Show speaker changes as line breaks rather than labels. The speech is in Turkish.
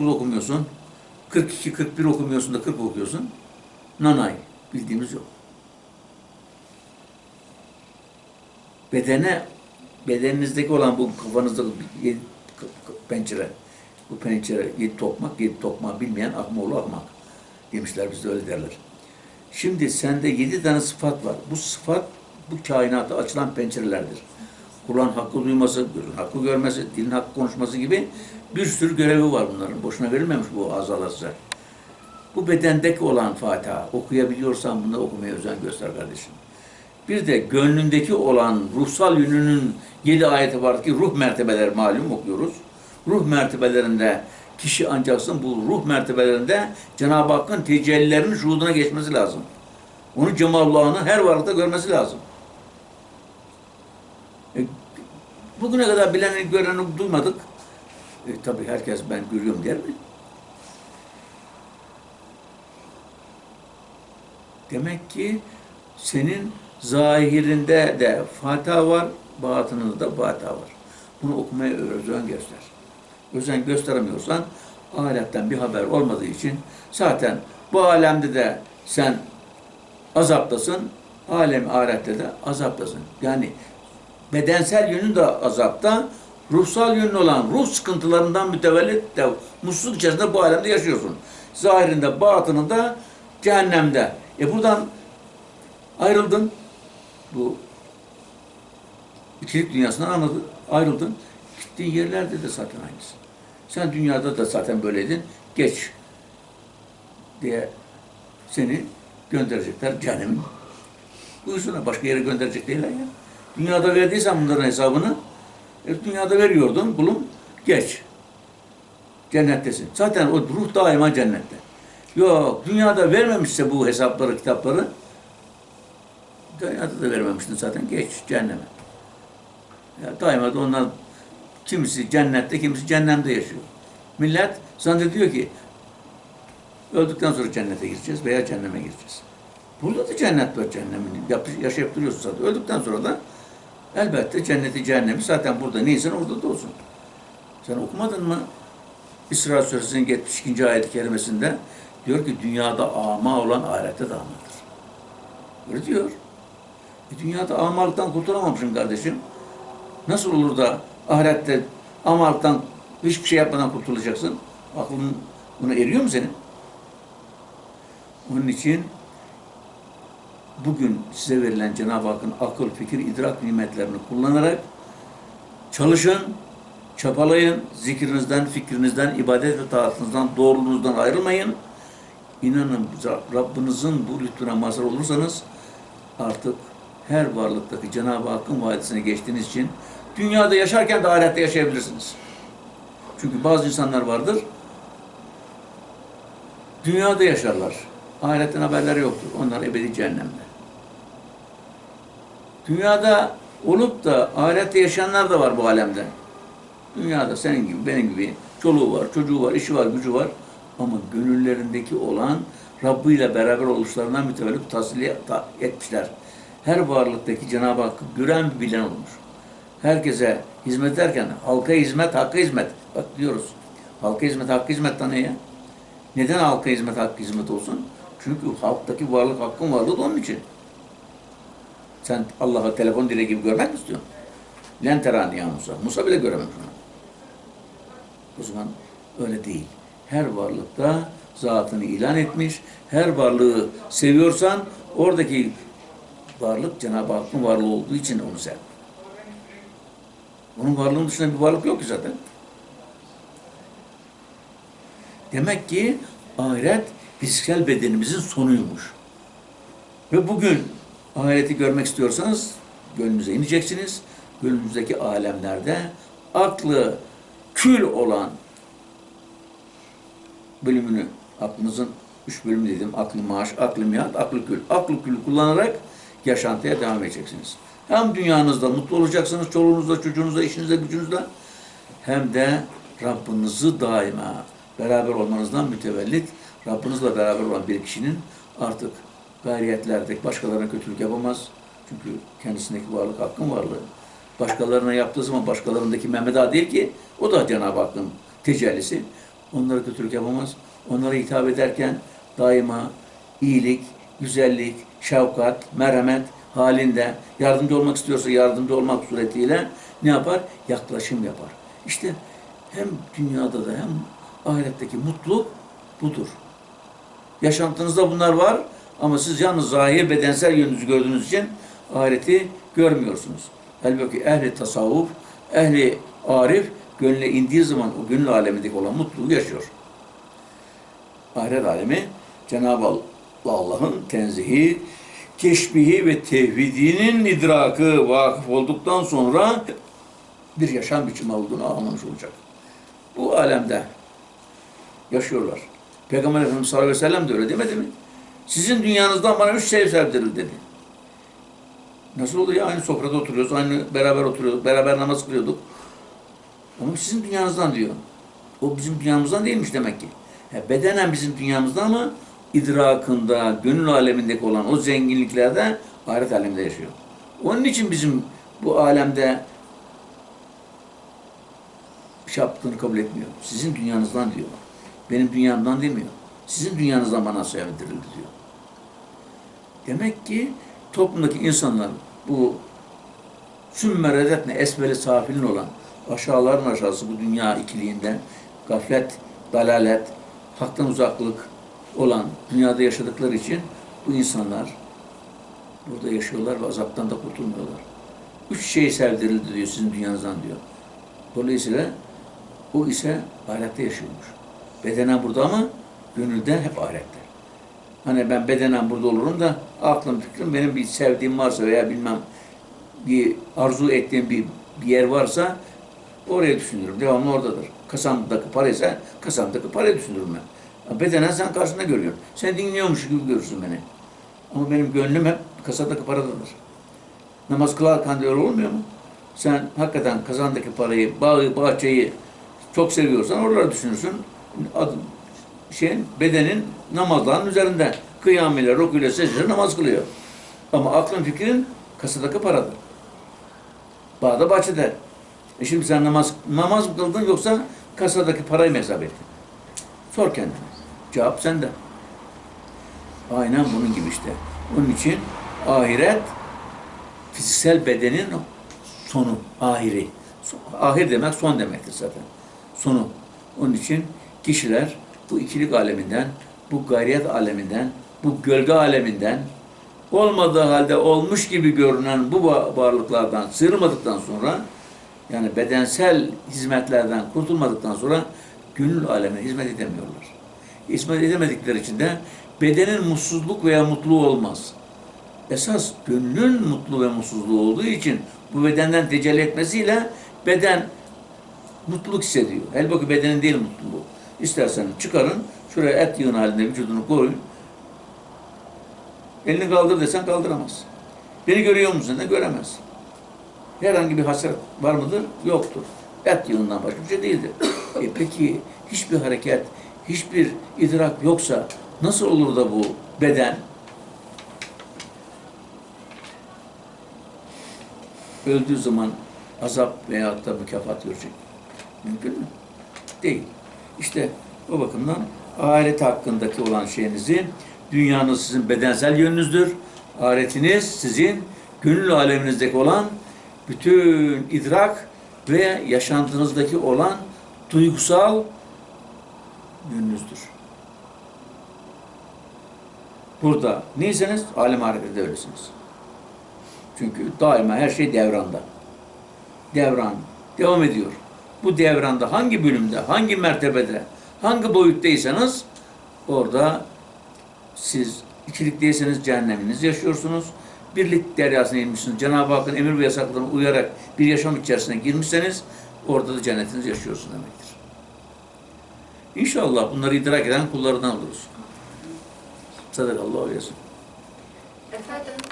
49 okumuyorsun. 42, 41 okumuyorsun da 40 okuyorsun. Nanay. Bildiğimiz yok. Bedene, bedeninizdeki olan bu kafanızdaki yedi pencere, bu pencere yedi tokmak, yedi tokmağı bilmeyen akmoğlu akmak demişler, bizde öyle derler. Şimdi sende yedi tane sıfat var. Bu sıfat bu kainata açılan pencerelerdir. Kulağın hakkı duyması, hakkı görmesi, dilin hakkı konuşması gibi bir sürü görevi var bunların. Boşuna verilmemiş bu azalar. Bu bedendeki olan Fatiha okuyabiliyorsan bunu okumaya özen göster kardeşim. Bir de gönlündeki olan ruhsal yönünün yedi ayeti var ki ruh mertebeleri malum okuyoruz. Ruh mertebelerinde kişi ancaksın bu ruh mertebelerinde Cenab-ı Hakk'ın tecellilerinin şuhuduna geçmesi lazım. Onu cemalullahını her varlıkta görmesi lazım. E, bugüne kadar bileni göreni duymadık. E, tabii herkes ben görüyorum der mi? Demek ki senin zahirinde de Fatiha var, batınında da Fatiha var. Bunu okumaya özen göster. Özen gösteremiyorsan ahiretten bir haber olmadığı için zaten bu alemde de sen azaptasın, alem ahirette de azaptasın. Yani bedensel yönün de azapta, ruhsal yönün olan ruh sıkıntılarından mütevellit de mutsuzluk içerisinde bu alemde yaşıyorsun. Zahirinde, batınında cehennemde. E buradan ayrıldın. Bu ikilik dünyasından anladın, ayrıldın. Gittiğin yerlerde de zaten aynısı. Sen dünyada da zaten böyleydin. Geç diye seni gönderecekler cehennemin uyusuna. Başka yere gönderecek değiller ya. Dünyada verdiysen bunların hesabını, e, dünyada veriyordun, kulum, geç. Cennettesin. Zaten o ruh daima cennette. Yok, dünyada vermemişse bu hesapları, kitapları, dünyada da vermemiştin zaten, geç cehenneme. Ya daima da onlar kimisi cennette, kimisi cehennemde yaşıyor. Millet zannediyor ki öldükten sonra cennete gireceğiz veya cehenneme gireceğiz. Burada da cennet var cehennemin. Yaşayıp duruyorsun zaten. Öldükten sonra da elbette cenneti cehennemi zaten burada neysen orada da olsun. Sen okumadın mı? İsra Suresinin 72. ayet-i kerimesinde diyor ki dünyada ama olan ahirette de amadır. Öyle diyor. E dünyada amalıktan kurtulamamışsın kardeşim. Nasıl olur da ahirette amalıktan hiçbir şey yapmadan kurtulacaksın? Aklın buna eriyor mu senin? Onun için bugün size verilen Cenab-ı Hakk'ın akıl, fikir, idrak nimetlerini kullanarak çalışın, çapalayın, zikrinizden, fikrinizden, ibadet ve taatınızdan, doğruluğunuzdan ayrılmayın. İnanın Rabbinizin bu lütfuna mazhar olursanız artık her varlıktaki Cenab-ı Hakk'ın vaadisine geçtiğiniz için dünyada yaşarken de ahirette yaşayabilirsiniz. Çünkü bazı insanlar vardır, dünyada yaşarlar. Ahiretten haberleri yoktur. Onlar ebedi cehennemde. Dünyada olup da ahirette yaşayanlar da var bu alemde. Dünyada senin gibi, benim gibi çoluğu var, çocuğu var, işi var, gücü var. Ama gönüllerindeki olan Rabbi ile beraber oluşlarından mütevellit tasliye etmişler. Her varlıktaki Cenab-ı Hakk'ı gören bir bilen olmuş. Herkese hizmet ederken halka hizmet, hakka hizmet. Bak diyoruz. Halka hizmet, hakka hizmet ne ya? Neden halka hizmet, hakka hizmet olsun? Çünkü halktaki varlık hakkın varlığı da onun için. Sen Allah'a telefon dile gibi görmek mi istiyorsun? Len terani ya Musa. Musa bile görememiş onu. O zaman öyle değil. Her varlıkta zatını ilan etmiş. Her varlığı seviyorsan oradaki varlık Cenab-ı Hakk'ın varlığı olduğu için onu sev. Onun varlığının dışında bir varlık yok ki zaten. Demek ki ahiret fiziksel bedenimizin sonuymuş. Ve bugün ahireti görmek istiyorsanız gönlünüze ineceksiniz. Gönlünüzdeki alemlerde aklı kül olan bölümünü, aklınızın üç bölümü dedim, aklı maaş, aklı mihat, aklı kül. Aklı kül kullanarak yaşantıya devam edeceksiniz. Hem dünyanızda mutlu olacaksınız, çoluğunuzla, çocuğunuzla, işinizle, gücünüzle hem de Rabbinizi daima beraber olmanızdan mütevellit Rabbinizle beraber olan bir kişinin artık gayriyetlerde başkalarına kötülük yapamaz. Çünkü kendisindeki varlık hakkın varlığı. Başkalarına yaptığı zaman başkalarındaki Mehmet Ağa değil ki o da Cenab-ı Hakk'ın tecellisi. onlara kötülük yapamaz. Onlara hitap ederken daima iyilik, güzellik, şefkat, merhamet halinde yardımcı olmak istiyorsa yardımcı olmak suretiyle ne yapar? Yaklaşım yapar. İşte hem dünyada da hem ahiretteki mutluluk budur. Yaşantınızda bunlar var ama siz yalnız zahir bedensel yönünüzü gördüğünüz için ahireti görmüyorsunuz. Halbuki ehli tasavvuf, ehli arif gönlüne indiği zaman o gönül alemindeki olan mutluluğu yaşıyor. Ahiret alemi Cenab-ı Allah'ın tenzihi, keşbihi ve tevhidinin idrakı vakıf olduktan sonra bir yaşam biçimi olduğunu anlamış olacak. Bu alemde yaşıyorlar. Peygamber Efendimiz sallallahu aleyhi ve sellem de öyle demedi mi? Sizin dünyanızdan bana üç şey sevdirildi dedi. Nasıl oluyor ya? Aynı sofrada oturuyoruz, aynı beraber oturuyoruz, beraber namaz kılıyorduk. Ama sizin dünyanızdan diyor. O bizim dünyamızdan değilmiş demek ki. He, bedenen bizim dünyamızda ama idrakında, gönül alemindeki olan o zenginliklerde ahiret aleminde yaşıyor. Onun için bizim bu alemde şey yaptığını kabul etmiyor. Sizin dünyanızdan diyor. Benim dünyamdan demiyor. Sizin dünyanızdan bana sevdirildi diyor. Demek ki toplumdaki insanlar bu sümme redetne esveli safilin olan aşağıların aşağısı bu dünya ikiliğinden gaflet, dalalet, haktan uzaklık olan dünyada yaşadıkları için bu insanlar burada yaşıyorlar ve azaptan da kurtulmuyorlar. Üç şey sevdirildi diyor sizin dünyanızdan diyor. Dolayısıyla o ise ahirette yaşıyormuş. Bedenen burada ama gönülden hep ahirette. Hani ben bedenen burada olurum da aklım fikrim benim bir sevdiğim varsa veya bilmem bir arzu ettiğim bir, bir yer varsa oraya düşünürüm. Devamlı oradadır. Kasamdaki para ise kasamdaki parayı düşünürüm ben. Bedenen sen karşında görüyorsun. Sen dinliyormuş gibi görürsün beni. Ama benim gönlüm hep kasadaki paradadır. Namaz kılarken de öyle olmuyor mu? Sen hakikaten kazandaki parayı, bağı, bahçeyi çok seviyorsan oraları düşünürsün. Adım, şeyin, bedenin namazların üzerinde. Kıyamıyla, rukuyla, secde namaz kılıyor. Ama aklın fikrin kasadaki paradır. Bağda bahçede. E şimdi sen namaz, namaz kıldın yoksa kasadaki parayı mı hesap ettin? Sor kendine. Cevap sende. Aynen bunun gibi işte. Onun için ahiret fiziksel bedenin sonu, ahiri. Ahir demek son demektir zaten. Sonu. Onun için kişiler bu ikilik aleminden, bu gayriyet aleminden, bu gölge aleminden olmadığı halde olmuş gibi görünen bu va- varlıklardan sıyrılmadıktan sonra yani bedensel hizmetlerden kurtulmadıktan sonra gönül alemine hizmet edemiyorlar. Hizmet edemedikleri için de bedenin mutsuzluk veya mutluluğu olmaz. Esas gönlün mutlu ve mutsuzluğu olduğu için bu bedenden tecelli etmesiyle beden mutluluk hissediyor. Halbuki bedenin değil mutluluğu. İstersen çıkarın, şuraya et yığın halinde vücudunu koyun. Elini kaldır desen kaldıramaz. Beni görüyor musun de göremez. Herhangi bir hasret var mıdır? Yoktur. Et yığından başka bir şey değildir. E peki hiçbir hareket, hiçbir idrak yoksa nasıl olur da bu beden öldüğü zaman azap veyahut da mükafat görecek? Mümkün mü? Değil. İşte o bakımdan ahiret hakkındaki olan şeyinizi, dünyanız sizin bedensel yönünüzdür. Ahiretiniz sizin gönül aleminizdeki olan bütün idrak ve yaşantınızdaki olan duygusal yönünüzdür. Burada neyseniz alem ahirette öylesiniz. Çünkü daima her şey devranda. Devran devam ediyor. Bu devranda hangi bölümde, hangi mertebede, hangi boyuttaysanız orada siz ikilikteyseniz cehenneminizi yaşıyorsunuz. Birlik deryasına inmişsiniz. Cenab-ı Hakk'ın emir ve yasaklarına uyarak bir yaşam içerisine girmişseniz orada da cennetinizi yaşıyorsun demektir. İnşallah bunları idrak eden kullarından oluruz. Sadakallahu sellem.
Efendim